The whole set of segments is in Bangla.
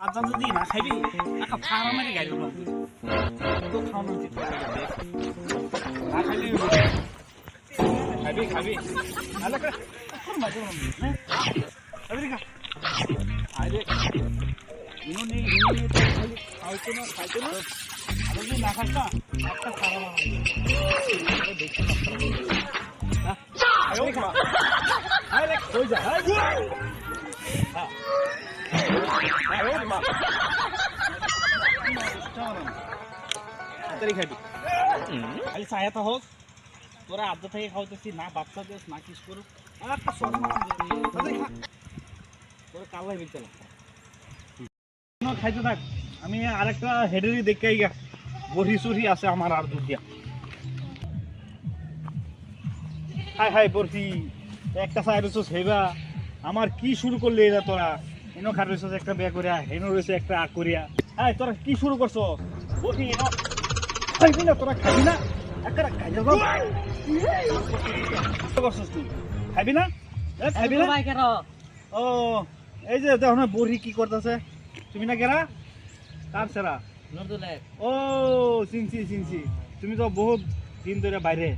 আজা যদি না খাইবি, একটা ফাড়া মেরে গাইল তো খাওয়ানো উচিত না খাইলে খাবি খাবি আলে মাঝে মাঝে আরে ইনো নেই ইনো আর যদি না খাস না, একটা ফাড়া মারা দেখতে তাড়াতাড়ি খাবি। খালি হোক তোরা আড্ডা থেকে খাওয়াতেছি না বাচ্চা দিস না কিস করো। আর একটা সম্মান দে। তোরা কালাই বিলতে খাইতে থাক। আমি আরেকটা হেডেরই দেখে গা বড়ি চড়ি আছে আমার আর দুধ দিয়া। হাই হাই বরফি একটা সাইড হচ্ছে সেবা আমার কি শুরু করলি এরা তোরা? এনো খাট রয়েছে একটা বিয়া করিয়া হেনো রয়েছে একটা আগ করিয়া হ্যাঁ তোরা কি শুরু করছ বরফি এনো খাইবি না তোরা খাবি না। একটা খাই যাব করছিস তুই খাবি না? খাবি না? ও এই যে দেখো না বড়ি কি করতেছে। তুমি না কেরা কার সেরা? ও চিনছি চিনছি তুমি তো বহুত দিন ধরে বাইরে।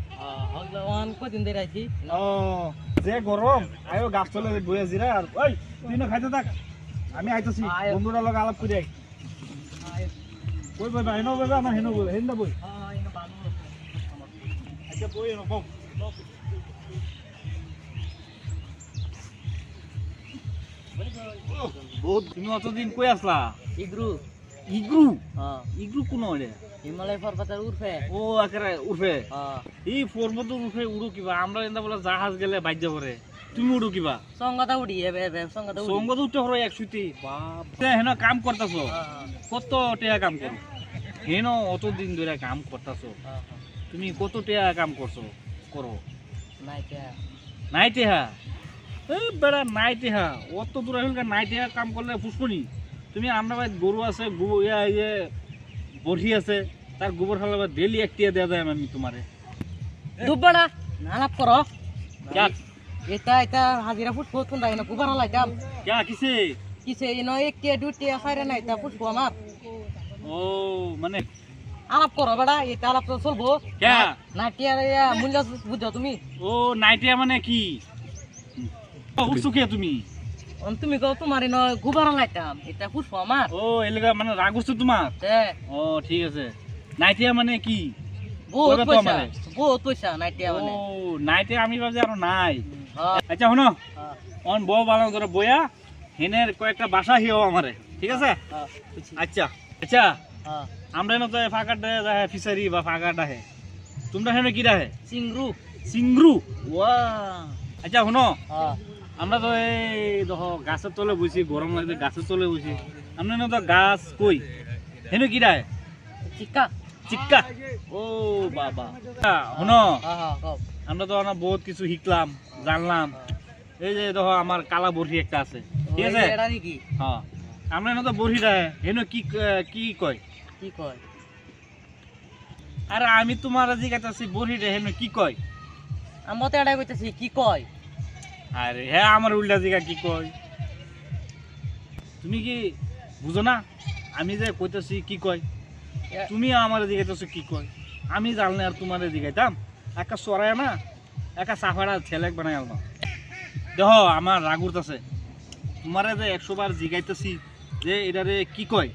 কদিন ধরে আছি ও যে গরম আয়ো গাছ তলে বয়ে জিরা আর ওই তুই না খাইতে থাক। আমি আইতেছি। বন্ধুরা লগে আলাপ করে বই ভাই হেনো বই আমার হেনো বই হেন বই আচ্ছা বই বহুত তুমি অতদিন কই আসলা ইগ্রু ইগ্রু হ্যাঁ ইগ্রু কোন ওরে হিমালয় পর্বতের উর্ফে ও হ্যাঁ এই পর্বত উঠে উড়ো কিবা। আমরা এন্দা বলে জাহাজ গেলে বাজ্য পরে তুমি উড়ো কিবা? সঙ্গতা উড়ি সঙ্গতা উড়ি। সঙ্গ উঠতে হলো এক সুতি বাপ হেন কাম করতাছো? হ্যাঁ, কত টাকা কাম করো? হেন অত দিন ধরে কাম করতাছো? হ্যাঁ, হ্যাঁ। তুমি কত টাকা কাম করছ? করো। নাই টেহা এই বেড়া নাই টেহা অত দূর হইল নাই টেহা কাম করলে পুষ্পনি তুমি আমরা বাড়িতে গরু আছে গু- ইয়া ইয়ে বড়ি আছে তার গোবর ফেলা ডেলি একটিয়া দেওয়া যায় আমি তোমারে দুবড়া আলাপ করো এটা এটা হাজিরা ফুট ফুট কোন রাইনা কুবার লাইতাম। ক্যা কিসে? কিসে ইনো একটিয়া দুটিয়া সাইরে নাই তা ফুটবো আমার। ও মানে? আলাপ করো বেড়া এটা আলাপ তো চলবো। ক্যা? নাটিয়ার মূল্য বুঝছ তুমি। ও নাইটিয়া মানে কি? ও, উঠছো কে তুমি? তুমি কও তোমার ইনো গুবার লাইতাম এটা ফুটবো আমার। ও এলাকা মানে রাগ উঠছো তোমার? ও ঠিক আছে। নাইটিয়া মানে কি? বহুত পয়সা বহুত পয়সা নাইটিয়া ও মানে। নাইটিয়া আমি ভাবছি আরও নাই। আচ্ছা শুনো। অন বউ বালাম ধরে বয়া হেনের কয়েকটা বাসা হিও আমারে ঠিক আছে? আচ্ছা আচ্ছা। আমরা এনে তো ফাঁকার দেহে ফিসারি বা ফাঁকা ডাহে তোমরা হেন কি ডাহে চিংরু সিংরু ওয়া আচ্ছা শুনো। হ্যাঁ, আমরা তো এই দেখো গাছের তলে বসি গরম লাগছে গাছের তলে বসি। আমরা এনে তো গাছ কই? হেন কি ডাহে চিক্কা। চিক্কা। ও বাবা। শুনো। হ্যাঁ, হ্যাঁ। আমরা তো অনেক বহুত কিছু শিখলাম জানলাম। এই যে দেখো আমার কালা বড়ি একটা আছে। ঠিক আছে? ওই এটা নাকি? হ্যাঁ। আমরা এনে তো বড়িটা হেন কি কি কয়? কি কয়? আরে আমি তোমার জিজ্ঞাসা বড়িটা হেন কি কয়? আমরা তো এটাই কইতেছি কি কয়? আরে হ্যাঁ আমার উল্টা জিগা কি কয়? তুমি কি বুঝো না? আমি যে কইতেছি কি কয়? তুমি আমার জিজ্ঞাসা কি কয়? আমি জানলে আর তোমার জিজ্ঞাইতাম একটা সরাই না একটা সাফারা ছেলেক বানাই আলমা দেহ আমার রাগুর আছে। তোমারে যে একশো বার জিগাইতেছি যে এটারে কি কয়?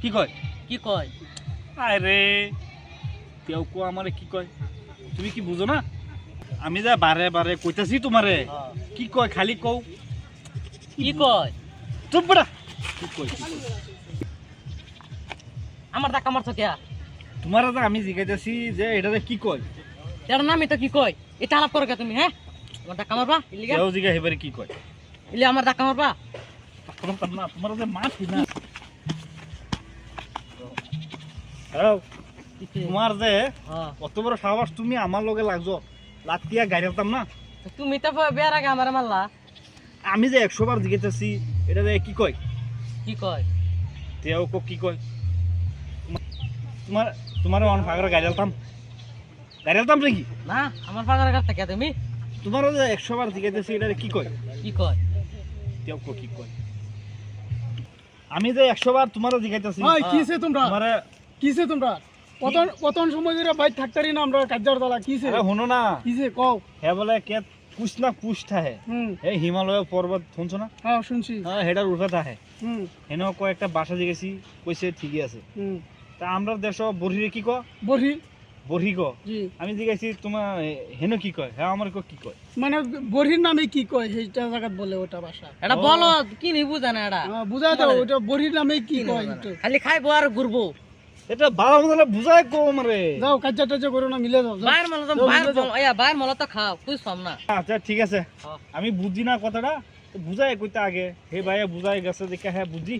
কি কয়? কি কয়? আরে কেউ কো আমারে কি কয়? তুমি কি বুঝো না? আমি যে বারে বারে কইতাছি তোমারে। কি কয় খালি কও? কি কয়? চুপ বেটা কি কয় কয়? আমার টাকা মারছো কে তোমারে যে আমি জিগাইতেছি যে এটারে কি কয়? এটার নামই তো কি কয়? এটা আলাপ করো তুমি হ্যাঁ? আমার টাকা মারবা ইলিগা? কেউ জিগা হেবারে কি কয়? ইলি আমার টাকা মারবা? না তোমার যে মাছ না। হ্যালো তোমার যে হ্যাঁ। কত বড় সাহস তুমি আমার লগে লাগছো লাতিয়া গাড়িতাম না? তুমি তো বেয়ার আগে আমার মারলা। আমি যে একশো বার জিগাইতেছি এটা যে কি কয়? কি কয়? তেও কো কয়? তোমার তোমার অন ফাগর গাড়িতাম গাড়িতাম নাকি না আমার পাগার কাছ থেকে তুমি? তোমার যে একশো বার জিগাইতেছি এটা কি কয়? কি কয়? তেও কো কি কয়? আমি যে একশো বার তোমার জিজ্ঞাসি ভাই কিসে তোমরা? তোমারে কিসে তোমরা? কত কত সময় ধরে বাইর থাকতারি না আমরা কাজ্জার দালা কিসে আরে শুনো না। কিসে কও? হে বলে কে কুছ না কুছ থাহে। এই হিমালয় পর্বত শুনছো না? হ্যাঁ শুনছি। হ্যাঁ হেটার উঠে থাহে। হুম। হেন কয়েকটা বাসা জিগেছি কইছে ঠিকই আছে। হুম। তা আমরা দেশ বরহিরে কি ক বড়ি বরহি ক। আমি জিজ্ঞাসি তোমার হেন কি কয়? হ্যাঁ আমার কি কয়? মানে বড়ির নামে কি কয়? সেইটা জায়গাত বলে ওটা ভাষা। এটা বলো কি নি বুঝা না এটা বুঝাই দাও ওটা বড়ির নামে কি কয় বুঝা। খালি খাইবো আর ঘুরবো এটা ভালো মতো বুঝায় কম রে যাও কাজ্জা টাজ্জা করো না মিলে যাও। বাইর মল তো বাইর মিলে তো খাও সম না। আচ্ছা ঠিক আছে। আমি বুঝি না কথাটা তো বুঝাই কইতে আগে। হে ভাইয়া বুঝাই গেছে দেখে হ্যাঁ বুঝি।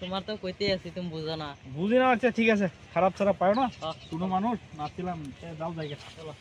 তোমার তো কইতে আছি তুমি বুঝো না। বুঝি না আচ্ছা ঠিক আছে খারাপ ছাড়া পায় না। হ্যাঁ। ছোট মানুষ নাচছিলাম এ, যাও জায়গা চলো।